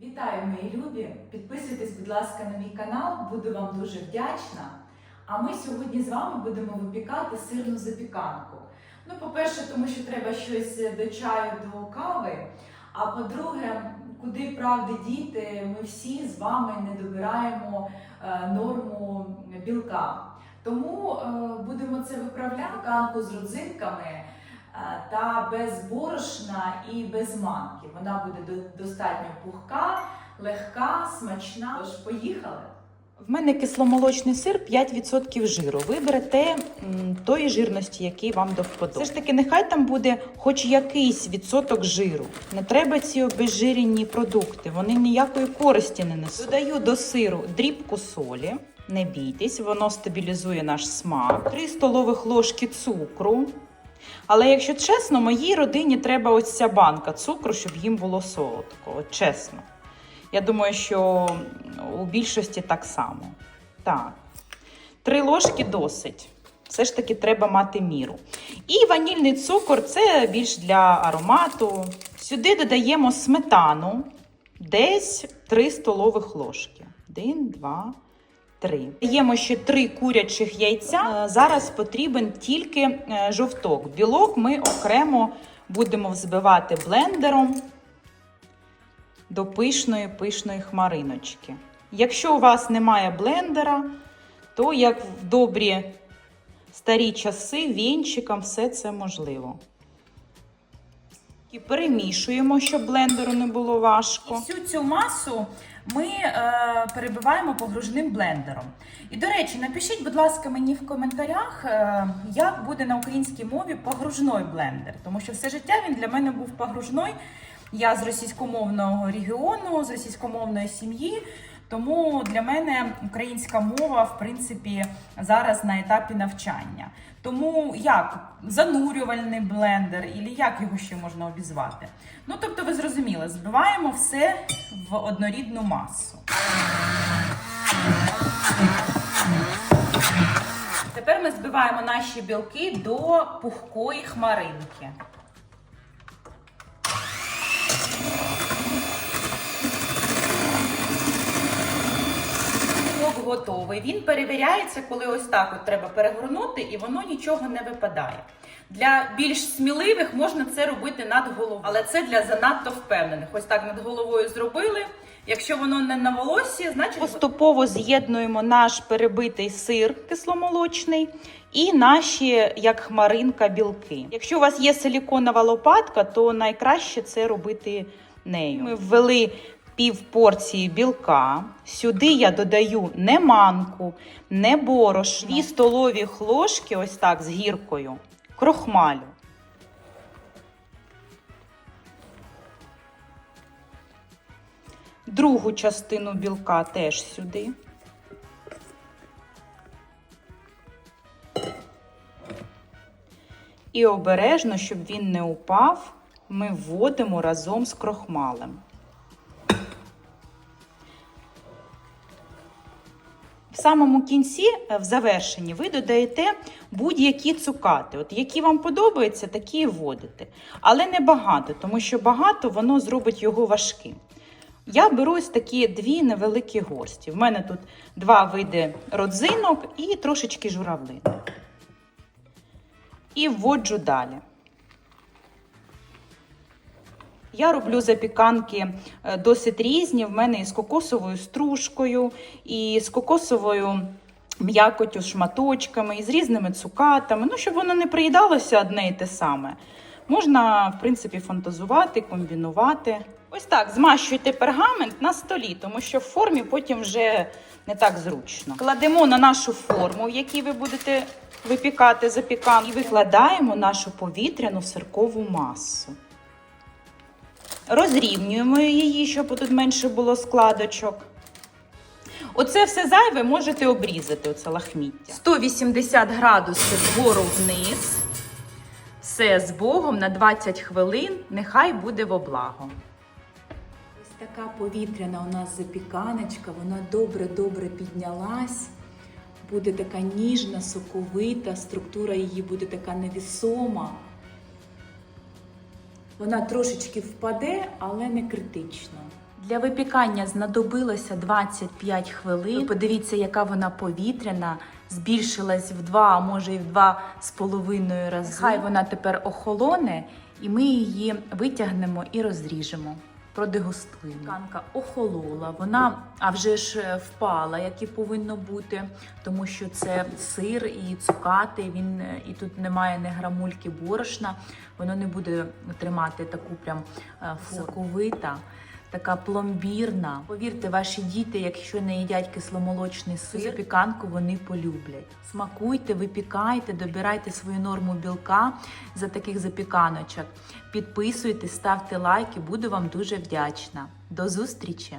Вітаю, мої любі! Підписуйтесь, будь ласка, на мій канал, буду вам дуже вдячна. А ми сьогодні з вами будемо випікати сирну запіканку. Ну, по-перше, тому що треба щось до чаю, до кави. А по-друге, куди правди діти, ми всі з вами не добираємо е, норму білка. Тому е, будемо це виправляти канку з родзинками та без борошна і без манки. Вона буде до- достатньо пухка, легка, смачна. Тож поїхали. В мене кисломолочний сир 5% жиру. Ви берете тої жирності, який вам до вподоби. Все ж таки, нехай там буде хоч якийсь відсоток жиру. Не треба ці обезжирені продукти, вони ніякої користі не несуть. Додаю до сиру дрібку солі. Не бійтесь, воно стабілізує наш смак. 3 столових ложки цукру. Але якщо чесно, моїй родині треба ось ця банка цукру, щоб їм було солодко. От чесно. Я думаю, що у більшості так само. Так. Три ложки досить. Все ж таки треба мати міру. І ванільний цукор це більш для аромату. Сюди додаємо сметану, десь 3 столових ложки. Один, два, три. Даємо ще три курячих яйця. Е, Зараз потрібен тільки е, жовток. Білок ми окремо будемо взбивати блендером до пишної пишної хмариночки. Якщо у вас немає блендера, то як в добрі старі часи вінчиком все це можливо. І перемішуємо, щоб блендеру не було важко. І всю цю масу ми е, перебиваємо погружним блендером. І до речі, напишіть, будь ласка, мені в коментарях, е, як буде на українській мові погружной блендер, тому що все життя він для мене був погружной. Я з російськомовного регіону, з російськомовної сім'ї. Тому для мене українська мова, в принципі, зараз на етапі навчання. Тому як занурювальний блендер, і як його ще можна обізвати? Ну, тобто, ви зрозуміли, збиваємо все в однорідну масу. Тепер ми збиваємо наші білки до пухкої хмаринки. Білок готовий. Він перевіряється, коли ось так от треба перегорнути, і воно нічого не випадає. Для більш сміливих можна це робити над головою, але це для занадто впевнених. Ось так над головою зробили. Якщо воно не на волосі, значить Поступово з'єднуємо наш перебитий сир кисломолочний і наші, як хмаринка, білки. Якщо у вас є силіконова лопатка, то найкраще це робити нею. Ми ввели пів порції білка. Сюди я додаю не манку, не борошно, дві столові ложки, ось так з гіркою, крохмалю. Другу частину білка теж сюди. І обережно, щоб він не упав, ми вводимо разом з крохмалем. Самому кінці, е, в завершенні, ви додаєте будь-які цукати. От які вам подобаються, такі і вводите. Але не багато, тому що багато воно зробить його важким. Я беру ось такі дві невеликі горсті. В мене тут два види родзинок і трошечки журавлини. І вводжу далі. Я роблю запіканки е, досить різні. В мене і з кокосовою стружкою, і з кокосовою м'якотю, шматочками, і з різними цукатами. Ну, щоб воно не приїдалося одне і те саме. Можна, в принципі, фантазувати, комбінувати. Ось так, змащуйте пергамент на столі, тому що в формі потім вже не так зручно. Кладемо на нашу форму, в якій ви будете випікати запіканку, і викладаємо нашу повітряну сиркову масу. Розрівнюємо її, щоб тут менше було складочок. Оце все зайве можете обрізати, оце лахміття. 180 градусів вгору вниз. Все з Богом на 20 хвилин, нехай буде во благо. Ось така повітряна у нас запіканочка, вона добре-добре піднялась. Буде така ніжна, соковита, структура її буде така невісома. Вона трошечки впаде, але не критично. Для випікання знадобилося 25 хвилин. Ви Подивіться, яка вона повітряна, збільшилась в два, а може і в два з половиною рази. Хай вона тепер охолоне, і ми її витягнемо і розріжемо. Продегустуємо. Канка охолола, вона а вже ж е, впала, як і повинно бути, тому що це сир і цукати. Він е, і тут немає ні грамульки борошна. Воно не буде тримати таку прям е, соковита. Така пломбірна. Повірте, ваші діти, якщо не їдять кисломолочний сир, запіканку вони полюблять. Смакуйте, випікайте, добирайте свою норму білка за таких запіканочок. Підписуйтесь, ставте лайки, буду вам дуже вдячна. До зустрічі!